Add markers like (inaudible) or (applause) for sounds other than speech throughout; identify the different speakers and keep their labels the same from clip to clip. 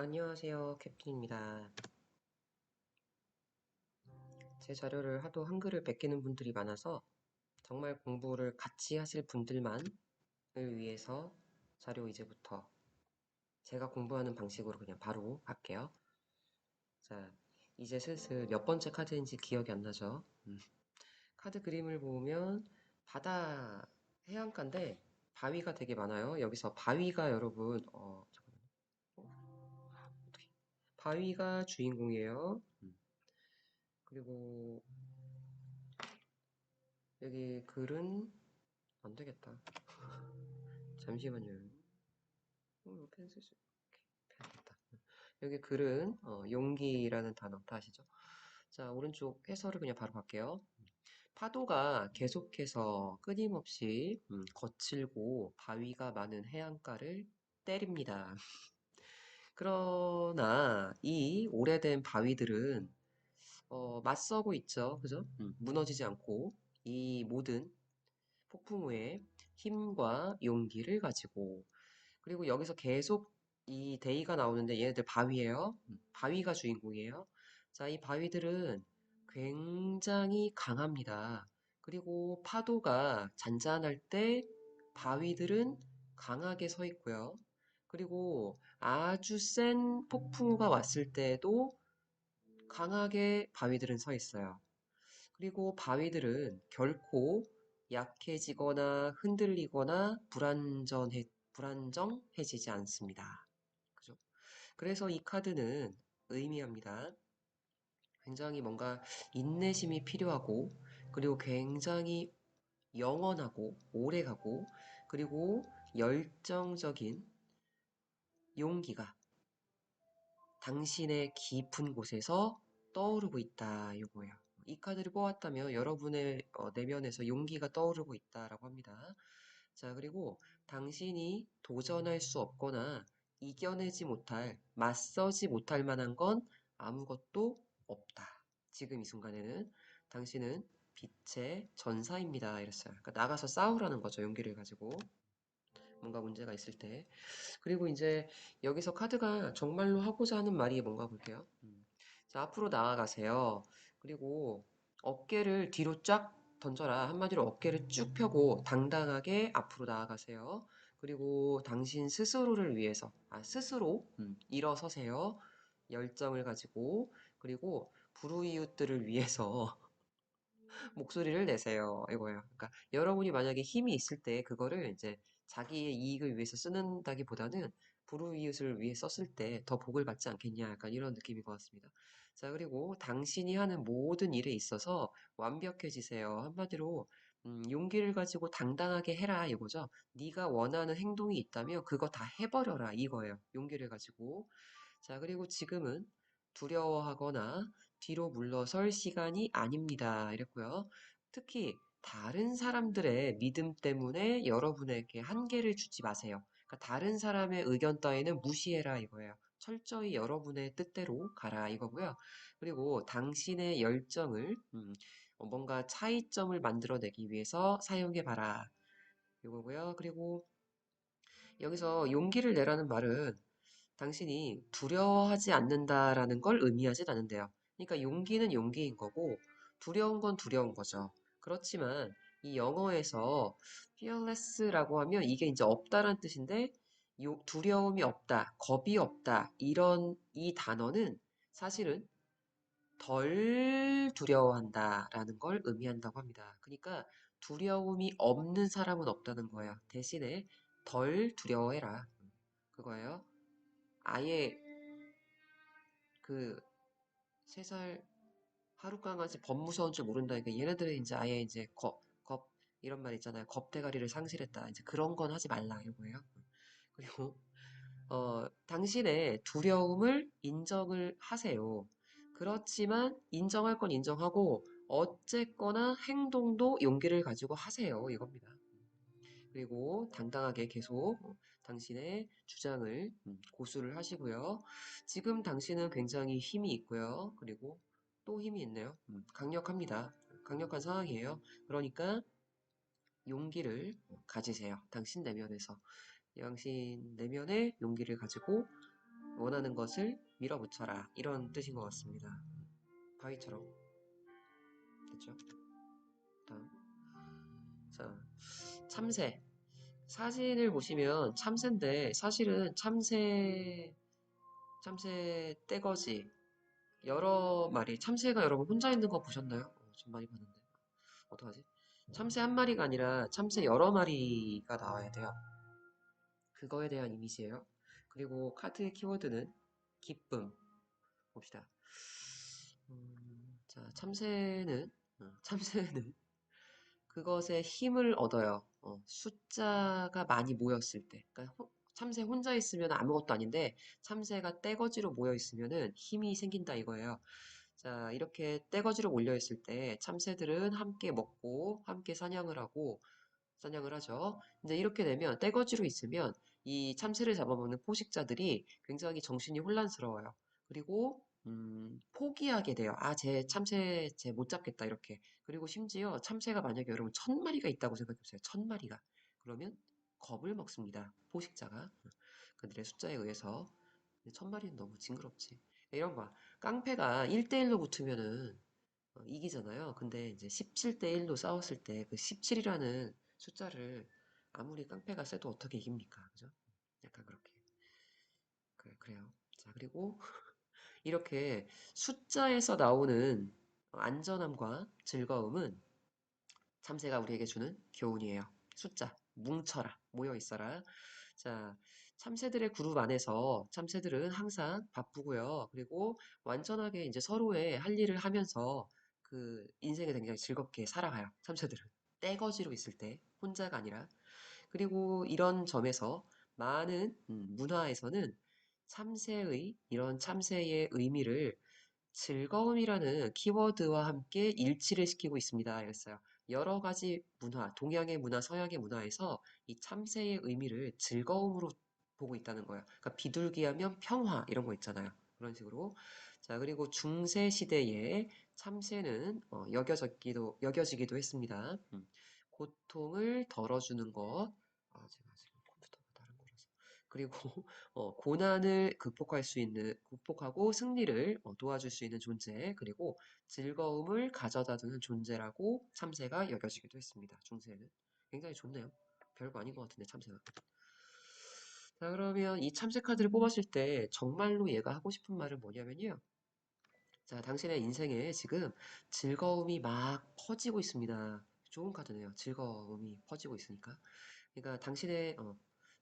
Speaker 1: 안녕하세요, 캡틴입니다. 제 자료를 하도 한글을 베끼는 분들이 많아서 정말 공부를 같이 하실 분들만을 위해서 자료 이제부터 제가 공부하는 방식으로 그냥 바로 할게요. 자, 이제 슬슬 몇 번째 카드인지 기억이 안 나죠? 음. 카드 그림을 보면 바다 해안가인데 바위가 되게 많아요. 여기서 바위가 여러분 어. 바위가 주인공이에요. 음. 그리고 여기 글은 안 되겠다. (laughs) 잠시만요. 어, 펜쓸 수, 오케이, 펜 됐다. 여기 글은 어, 용기라는 단어 다 아시죠? 자, 오른쪽 해설을 그냥 바로 갈게요. 파도가 계속해서 끊임없이 음, 거칠고 바위가 많은 해안가를 때립니다. (laughs) 그러나 이 오래된 바위들은 어, 맞서고 있죠. 그죠? 음, 무너지지 않고 이 모든 폭풍 후에 힘과 용기를 가지고 그리고 여기서 계속 이 데이가 나오는데 얘네들 바위예요. 음, 바위가 주인공이에요. 자, 이 바위들은 굉장히 강합니다. 그리고 파도가 잔잔할 때 바위들은 강하게 서 있고요. 그리고 아주 센 폭풍우가 왔을 때도 강하게 바위들은 서 있어요. 그리고 바위들은 결코 약해지거나 흔들리거나 불안전해, 불안정해지지 않습니다. 그죠? 그래서 이 카드는 의미합니다. 굉장히 뭔가 인내심이 필요하고, 그리고 굉장히 영원하고, 오래가고, 그리고 열정적인 용기가 당신의 깊은 곳에서 떠오르고 있다. 이거예요. 이 카드를 뽑았다면 여러분의 어, 내면에서 용기가 떠오르고 있다라고 합니다. 자, 그리고 당신이 도전할 수 없거나 이겨내지 못할, 맞서지 못할 만한 건 아무것도 없다. 지금 이 순간에는 당신은 빛의 전사입니다. 이랬어요. 그러니까 나가서 싸우라는 거죠. 용기를 가지고. 뭔가 문제가 있을 때. 그리고 이제 여기서 카드가 정말로 하고자 하는 말이 뭔가 볼게요. 음. 자, 앞으로 나아가세요. 그리고 어깨를 뒤로 쫙 던져라. 한마디로 어깨를 쭉 펴고 당당하게 앞으로 나아가세요. 그리고 당신 스스로를 위해서, 아, 스스로 음, 일어서세요. 열정을 가지고, 그리고 불우이웃들을 위해서 (laughs) 목소리를 내세요. 이거예요. 그러니까 여러분이 만약에 힘이 있을 때 그거를 이제 자기의 이익을 위해서 쓰는다기보다는 불우이웃을 위해 썼을 때 더 복을 받지 않겠냐 약간 이런 느낌인 것 같습니다. 자 그리고 당신이 하는 모든 일에 있어서 완벽해지세요. 한마디로 음, 용기를 가지고 당당하게 해라 이거죠. 네가 원하는 행동이 있다면 그거 다 해버려라 이거예요. 용기를 가지고 자 그리고 지금은 두려워하거나 뒤로 물러설 시간이 아닙니다. 이랬고요. 특히 다른 사람들의 믿음 때문에 여러분에게 한계를 주지 마세요. 그러니까 다른 사람의 의견 따위는 무시해라 이거예요. 철저히 여러분의 뜻대로 가라 이거고요. 그리고 당신의 열정을 음, 뭔가 차이점을 만들어내기 위해서 사용해봐라 이거고요. 그리고 여기서 용기를 내라는 말은 당신이 두려워하지 않는다라는 걸 의미하진 않는데요. 그러니까 용기는 용기인 거고 두려운 건 두려운 거죠. 그렇지만 이 영어에서 fearless라고 하면 이게 이제 없다라는 뜻인데 요, 두려움이 없다, 겁이 없다 이런 이 단어는 사실은 덜 두려워한다라는 걸 의미한다고 합니다. 그러니까 두려움이 없는 사람은 없다는 거예요. 대신에 덜 두려워해라. 그거예요. 아예 그세살 하루 강아지 범 무서운 줄 모른다니까 얘네들은 이제 아예 이제 겁, 겁 이런 말 있잖아요. 겁대가리를 상실했다. 이제 그런 건 하지 말라 이거예요. 그리고 (laughs) 어 당신의 두려움을 인정을 하세요. 그렇지만 인정할 건 인정하고 어쨌거나 행동도 용기를 가지고 하세요. 이겁니다. 그리고 당당하게 계속 당신의 주장을 음, 고수를 하시고요. 지금 당신은 굉장히 힘이 있고요. 그리고 또 힘이 있네요. 음, 강력합니다. 강력한 상황이에요. 그러니까 용기를 가지세요. 당신 내면에서. 당신 내면에 용기를 가지고 원하는 것을 밀어붙여라. 이런 뜻인 것 같습니다. 바위처럼. 됐죠? 다음. 자, 참새. 사진을 보시면 참새인데 사실은 참새, 참새 떼거지. 여러 마리, 참새가 여러분 혼자 있는 거 보셨나요? 어, 좀 많이 봤는데. 어떡하지? 참새 한 마리가 아니라 참새 여러 마리가 나와야 돼요. 그거에 대한 이미지예요. 그리고 카드의 키워드는 기쁨. 봅시다. 음, 자, 참새는, 어, 참새는 그것에 힘을 얻어요. 어, 숫자가 많이 모였을 때. 그러니까 호- 참새 혼자 있으면 아무것도 아닌데 참새가 떼거지로 모여 있으면은 힘이 생긴다 이거예요. 자, 이렇게 떼거지로 몰려 있을 때 참새들은 함께 먹고 함께 사냥을 하고 사냥을 하죠. 이제 이렇게 되면 떼거지로 있으면 이 참새를 잡아먹는 포식자들이 굉장히 정신이 혼란스러워요. 그리고 음, 포기하게 돼요. 아, 쟤 참새 쟤못 잡겠다 이렇게. 그리고 심지어 참새가 만약에 여러분 천 마리가 있다고 생각해 보세요. 천 마리가. 그러면 겁을 먹습니다. 포식자가. 그들의 숫자에 의해서. 근데 천 마리는 너무 징그럽지. 이런 거 봐. 깡패가 1대1로 붙으면은 어, 이기잖아요. 근데 이제 17대1로 싸웠을 때 그 17이라는 숫자를 아무리 깡패가 세도 어떻게 이깁니까? 그죠? 약간 그렇게. 그래, 그래요. 자, 그리고 (laughs) 이렇게 숫자에서 나오는 안전함과 즐거움은 참새가 우리에게 주는 교훈이에요. 숫자, 뭉쳐라, 모여 있어라. 자, 참새들의 그룹 안에서 참새들은 항상 바쁘고요. 그리고 완전하게 이제 서로의 할 일을 하면서 그 인생을 굉장히 즐겁게 살아가요. 참새들은. 떼거지로 있을 때, 혼자가 아니라. 그리고 이런 점에서 많은 음, 문화에서는 참새의, 이런 참새의 의미를 즐거움이라는 키워드와 함께 일치를 시키고 있습니다. 이랬어요. 여러 가지 문화, 동양의 문화, 서양의 문화에서 이 참새의 의미를 즐거움으로 보고 있다는 거예요. 그러니까 비둘기하면 평화 이런 거 있잖아요. 그런 식으로. 자, 그리고 중세 시대에 참새는 어, 여겨지기도 여겨지기도 했습니다. 음. 고통을 덜어주는 것. 아, 제가. 그리고 (laughs) 어, 고난을 극복할 수 있는, 극복하고 승리를 어, 도와줄 수 있는 존재, 그리고 즐거움을 가져다 주는 존재라고 참새가 여겨지기도 했습니다. 중세에는. 굉장히 좋네요. 별거 아닌 것 같은데, 참새가. 자, 그러면 이 참새 카드를 뽑았을 때 정말로 얘가 하고 싶은 말은 뭐냐면요. 자, 당신의 인생에 지금 즐거움이 막 퍼지고 있습니다. 좋은 카드네요. 즐거움이 퍼지고 있으니까. 그러니까 당신의 어,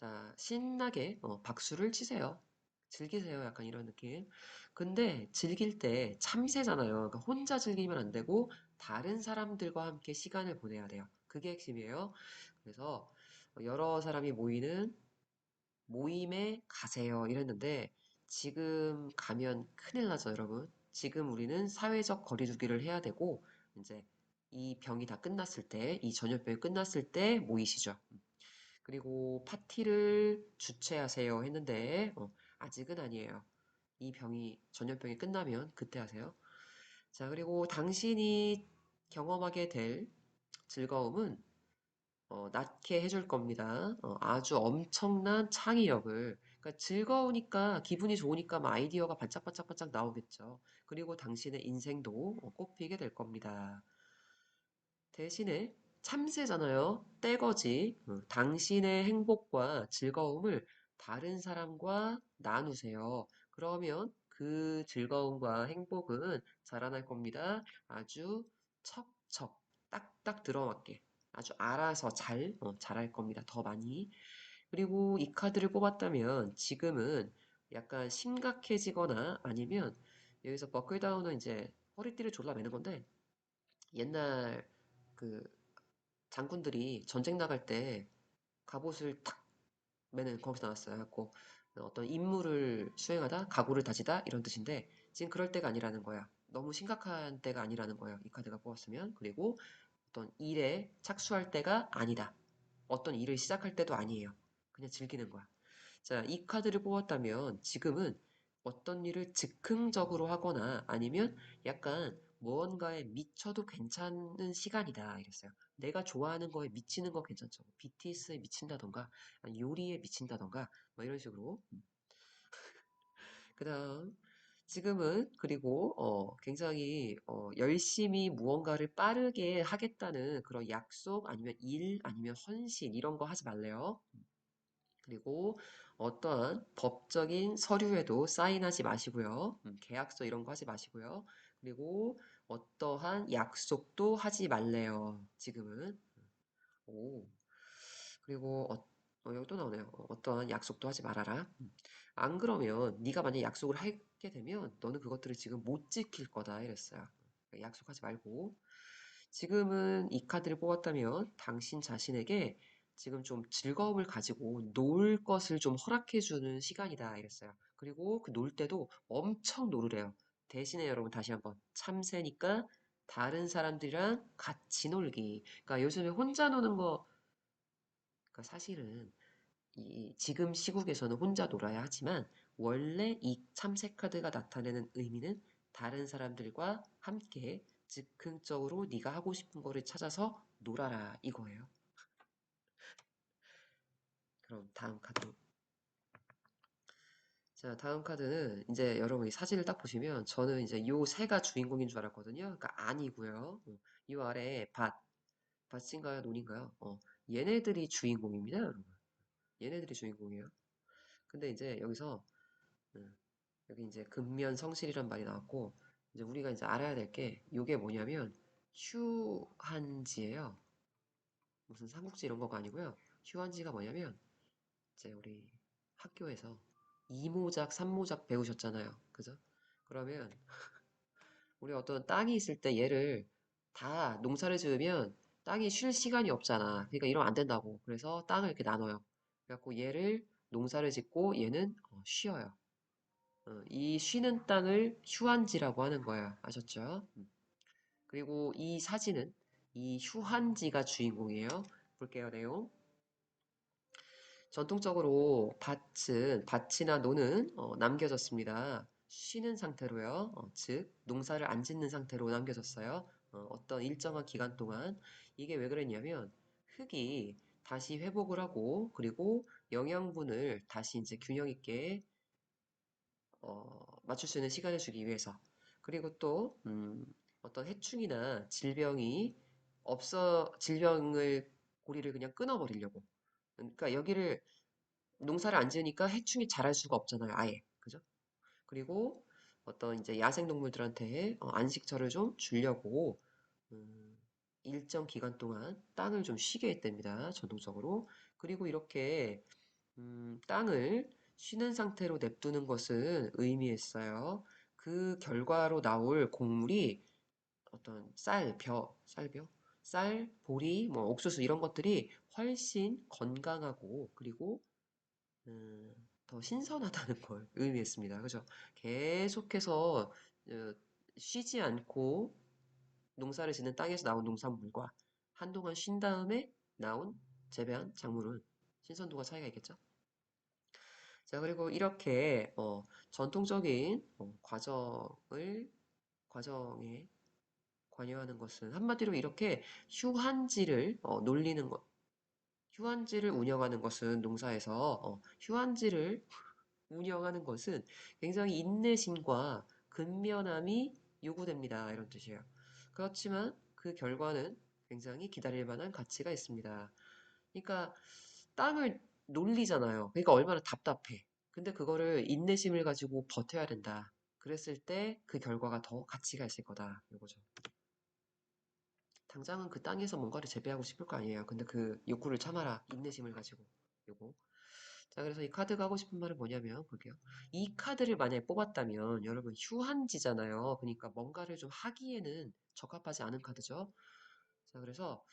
Speaker 1: 자 신나게 어, 박수를 치세요. 즐기세요. 약간 이런 느낌. 근데 즐길 때 참새잖아요. 그러니까 혼자 즐기면 안 되고 다른 사람들과 함께 시간을 보내야 돼요. 그게 핵심이에요. 그래서 여러 사람이 모이는 모임에 가세요. 이랬는데 지금 가면 큰일 나죠, 여러분. 지금 우리는 사회적 거리두기를 해야 되고 이제 이 병이 다 끝났을 때, 이 전염병이 끝났을 때 모이시죠. 그리고 파티를 주최하세요 했는데 어, 아직은 아니에요. 이 병이 전염병이 끝나면 그때 하세요. 자, 그리고 당신이 경험하게 될 즐거움은 어, 낳게 해줄 겁니다. 어, 아주 엄청난 창의력을. 그러니까 즐거우니까, 기분이 좋으니까 막 아이디어가 반짝반짝반짝 나오겠죠. 그리고 당신의 인생도 어, 꽃피게 될 겁니다. 대신에 참새잖아요. 떼거지. 어, 당신의 행복과 즐거움을 다른 사람과 나누세요. 그러면 그 즐거움과 행복은 자라날 겁니다. 아주 척척, 딱딱 들어맞게. 아주 알아서 잘, 어, 잘할 겁니다. 더 많이. 그리고 이 카드를 뽑았다면 지금은 약간 심각해지거나 아니면 여기서 버클다운은 이제 허리띠를 졸라 매는 건데 옛날 그 장군들이 전쟁 나갈 때 갑옷을 탁 매는 거기서 나왔어요. 갖고 어떤 임무를 수행하다 각오를 다지다 이런 뜻인데 지금 그럴 때가 아니라는 거야. 너무 심각한 때가 아니라는 거예요. 이 카드가 뽑았으면 그리고 어떤 일에 착수할 때가 아니다. 어떤 일을 시작할 때도 아니에요. 그냥 즐기는 거야. 자, 이 카드를 뽑았다면 지금은 어떤 일을 즉흥적으로 하거나 아니면 약간 무언가에 미쳐도 괜찮은 시간이다. 이랬어요. 내가 좋아하는 거에 미치는 거 괜찮죠. BTS에 미친다던가, 아니 요리에 미친다던가, 뭐 이런 식으로. (laughs) 그 다음, 지금은 그리고 어, 굉장히 어, 열심히 무언가를 빠르게 하겠다는 그런 약속 아니면 일 아니면 헌신 이런 거 하지 말래요. 그리고 어떠한 법적인 서류에도 사인하지 마시고요. 음, 계약서 이런 거 하지 마시고요. 그리고 어떠한 약속도 하지 말래요. 지금은. 오. 그리고 어, 어, 여기 또 나오네요. 어, 어떠한 약속도 하지 말아라. 음. 안 그러면 네가 만약 약속을 하게 되면 너는 그것들을 지금 못 지킬 거다 이랬어요. 그러니까 약속하지 말고 지금은 이 카드를 뽑았다면 당신 자신에게 지금 좀 즐거움을 가지고 놀 것을 좀 허락해 주는 시간이다 이랬어요. 그리고 그 놀 때도 엄청 놀으래요. 대신에 여러분 다시 한번 참새니까 다른 사람들이랑 같이 놀기. 그러니까 요즘에 혼자 노는 거 그러니까 사실은 이 지금 시국에서는 혼자 놀아야 하지만 원래 이 참새 카드가 나타내는 의미는 다른 사람들과 함께 즉흥적으로 네가 하고 싶은 거를 찾아서 놀아라 이거예요. 그럼 다음 카드. 자, 다음 카드는 이제 여러분 이 사진을 딱 보시면 저는 이제 요 새가 주인공인 줄 알았거든요. 그러니까 아니고요. 어, 요 아래에 밭, 밭인가요, 논인가요? 어, 얘네들이 주인공입니다, 여러분. 얘네들이 주인공이에요. 근데 이제 여기서 음, 여기 이제 근면 성실이란 말이 나왔고 이제 우리가 이제 알아야 될 게 이게 뭐냐면 휴한지예요. 무슨 삼국지 이런 거가 아니고요. 휴한지가 뭐냐면 이제 우리 학교에서 이모작, 삼모작 배우셨잖아요. 그죠? 그러면 (laughs) 우리 어떤 땅이 있을 때 얘를 다 농사를 지으면 땅이 쉴 시간이 없잖아. 그러니까 이러면 안 된다고. 그래서 땅을 이렇게 나눠요. 그래갖고 얘를 농사를 짓고 얘는 어, 쉬어요. 어, 이 쉬는 땅을 휴한지라고 하는 거예요. 아셨죠? 음. 그리고 이 사진은 이 휴한지가 주인공이에요. 볼게요, 내용. 전통적으로 밭은, 밭이나 노는 어, 남겨졌습니다. 쉬는 상태로요. 어, 즉, 농사를 안 짓는 상태로 남겨졌어요. 어, 떤 일정한 기간 동안. 이게 왜 그랬냐면, 흙이 다시 회복을 하고, 그리고 영양분을 다시 이제 균형 있게 어, 맞출 수 있는 시간을 주기 위해서. 그리고 또, 음, 어떤 해충이나 질병이 없어, 질병을, 고리를 그냥 끊어버리려고. 그러니까 여기를 농사를 안 지으니까 해충이 자랄 수가 없잖아요, 아예. 그죠? 그리고 어떤 이제 야생동물들한테 어, 안식처를 좀 주려고, 음, 일정 기간 동안 땅을 좀 쉬게 했답니다, 전통적으로. 그리고 이렇게, 음, 땅을 쉬는 상태로 냅두는 것은 의미했어요. 그 결과로 나올 곡물이 어떤 쌀, 벼, 쌀벼? 쌀, 보리, 뭐 옥수수 이런 것들이 훨씬 건강하고 그리고 음, 더 신선하다는 (laughs) 걸 의미했습니다. 그죠? 계속해서 어, 쉬지 않고 농사를 짓는 땅에서 나온 농산물과 한동안 쉰 다음에 나온 재배한 작물은 신선도가 차이가 있겠죠? 자, 그리고 이렇게 어, 전통적인 어, 과정을 과정에 관여하는 것은 한마디로 이렇게 휴한지를 어, 놀리는 것, 휴한지를 운영하는 것은 농사에서 어, 휴한지를 운영하는 것은 굉장히 인내심과 근면함이 요구됩니다. 이런 뜻이에요. 그렇지만 그 결과는 굉장히 기다릴 만한 가치가 있습니다. 그러니까 땅을 놀리잖아요. 그러니까 얼마나 답답해. 근데 그거를 인내심을 가지고 버텨야 된다. 그랬을 때 그 결과가 더 가치가 있을 거다. 이거죠. 당장은 그 땅에서 뭔가를 재배하고 싶을 거 아니에요. 근데 그 욕구를 참아라. 인내심을 가지고. 요거. 자, 그래서 이 카드가 하고 싶은 말은 뭐냐면, 볼게요. 이 카드를 만약에 뽑았다면, 여러분, 휴한지잖아요. 그러니까 뭔가를 좀 하기에는 적합하지 않은 카드죠. 자, 그래서,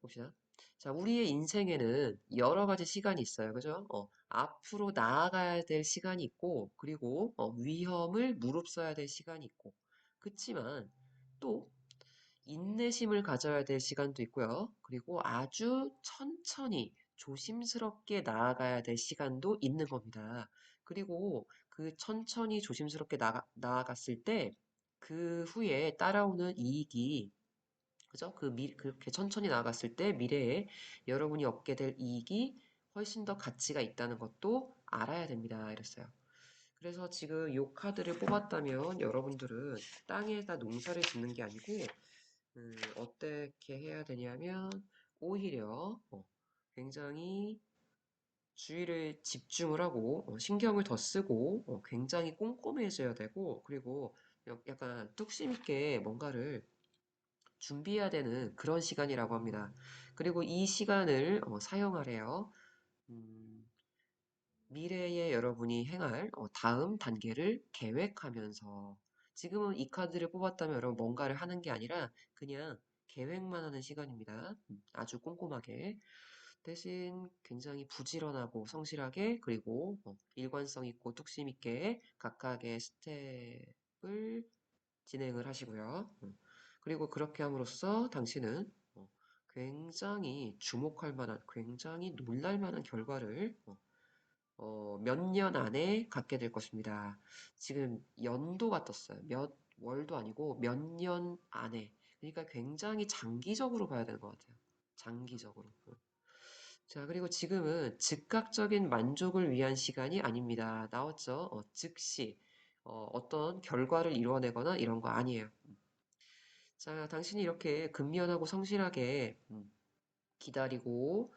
Speaker 1: 봅시다. 자, 우리의 인생에는 여러 가지 시간이 있어요. 그죠? 어, 앞으로 나아가야 될 시간이 있고, 그리고 어, 위험을 무릅써야 될 시간이 있고, 그치만 또 인내심을 가져야 될 시간도 있고요. 그리고 아주 천천히 조심스럽게 나아가야 될 시간도 있는 겁니다. 그리고 그 천천히 조심스럽게 나가, 나아갔을 때 그 후에 따라오는 이익이 그죠? 그 미, 그렇게 천천히 나아갔을 때 미래에 여러분이 얻게 될 이익이 훨씬 더 가치가 있다는 것도 알아야 됩니다. 이랬어요. 그래서 지금 이 카드를 뽑았다면 여러분들은 땅에다 농사를 짓는 게 아니고 음, 어떻게 해야 되냐면 오히려 어, 굉장히 주의를 집중을 하고 어, 신경을 더 쓰고 어, 굉장히 꼼꼼해져야 되고 그리고 여- 약간 뚝심 있게 뭔가를 준비해야 되는 그런 시간이라고 합니다. 그리고 이 시간을 어, 사용하래요. 음, 미래에 여러분이 행할 어, 다음 단계를 계획하면서 지금은 이 카드를 뽑았다면 여러분 뭔가를 하는 게 아니라 그냥 계획만 하는 시간입니다. 음, 아주 꼼꼼하게. 대신 굉장히 부지런하고 성실하게 그리고 어, 일관성 있고 뚝심 있게 각각의 스텝을 진행을 하시고요. 음, 그리고 그렇게 함으로써 당신은 어, 굉장히 주목할 만한, 굉장히 놀랄 만한 결과를 어, 몇 년 안에 갖게 될 것입니다. 지금 연도가 떴어요. 몇 월도 아니고 몇 년 안에. 그러니까 굉장히 장기적으로 봐야 되는 것 같아요. 장기적으로. 자, 그리고 지금은 즉각적인 만족을 위한 시간이 아닙니다. 나왔죠? 어, 즉시. 어, 어떤 결과를 이루어내거나 이런 거 아니에요. 자, 당신이 이렇게 근면하고 성실하게 음, 기다리고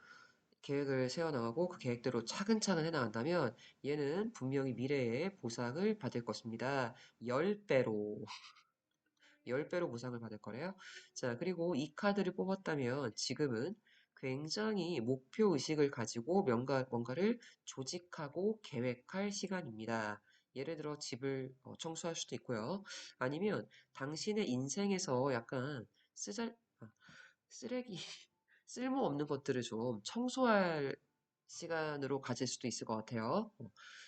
Speaker 1: 계획을 세워나가고 그 계획대로 차근차근 해나간다면 얘는 분명히 미래에 보상을 받을 것입니다. 10배로. 10배로 (laughs) 보상을 받을 거래요. 자, 그리고 이 카드를 뽑았다면 지금은 굉장히 목표 의식을 가지고 뭔가, 뭔가를 조직하고 계획할 시간입니다. 예를 들어 집을 어, 청소할 수도 있고요. 아니면 당신의 인생에서 약간 쓰잘, 아, 쓰레기, 쓸모없는 것들을 좀 청소할 시간으로 가질 수도 있을 것 같아요. 어,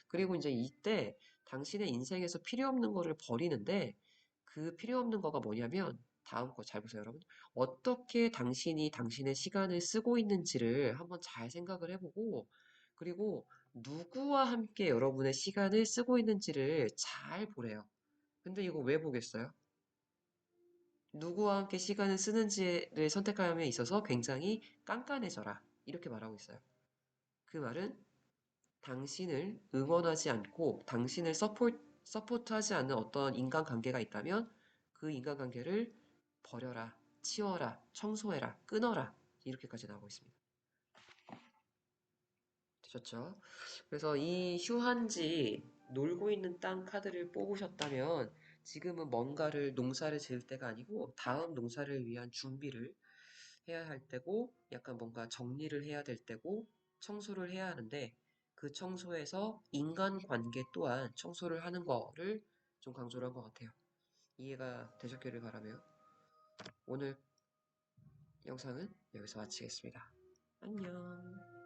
Speaker 1: 그리고 이제 이때 당신의 인생에서 필요 없는 거를 버리는데 그 필요 없는 거가 뭐냐면 다음 거 잘 보세요, 여러분. 어떻게 당신이 당신의 시간을 쓰고 있는지를 한번 잘 생각을 해보고 그리고 누구와 함께 여러분의 시간을 쓰고 있는지를 잘 보래요. 근데 이거 왜 보겠어요? 누구와 함께 시간을 쓰는지를 선택함에 있어서 굉장히 깐깐해져라. 이렇게 말하고 있어요. 그 말은 당신을 응원하지 않고 당신을 서포, 서포트하지 않는 어떤 인간관계가 있다면 그 인간관계를 버려라, 치워라, 청소해라, 끊어라. 이렇게까지 나오고 있습니다. 되셨죠? 그래서 이 휴한지 놀고 있는 땅 카드를 뽑으셨다면 지금은 뭔가를 농사를 지을 때가 아니고 다음 농사를 위한 준비를 해야 할 때고 약간 뭔가 정리를 해야 될 때고 청소를 해야 하는데 그 청소에서 인간관계 또한 청소를 하는 거를 좀 강조를 한 것 같아요. 이해가 되셨기를 바라며 오늘 영상은 여기서 마치겠습니다. 안녕.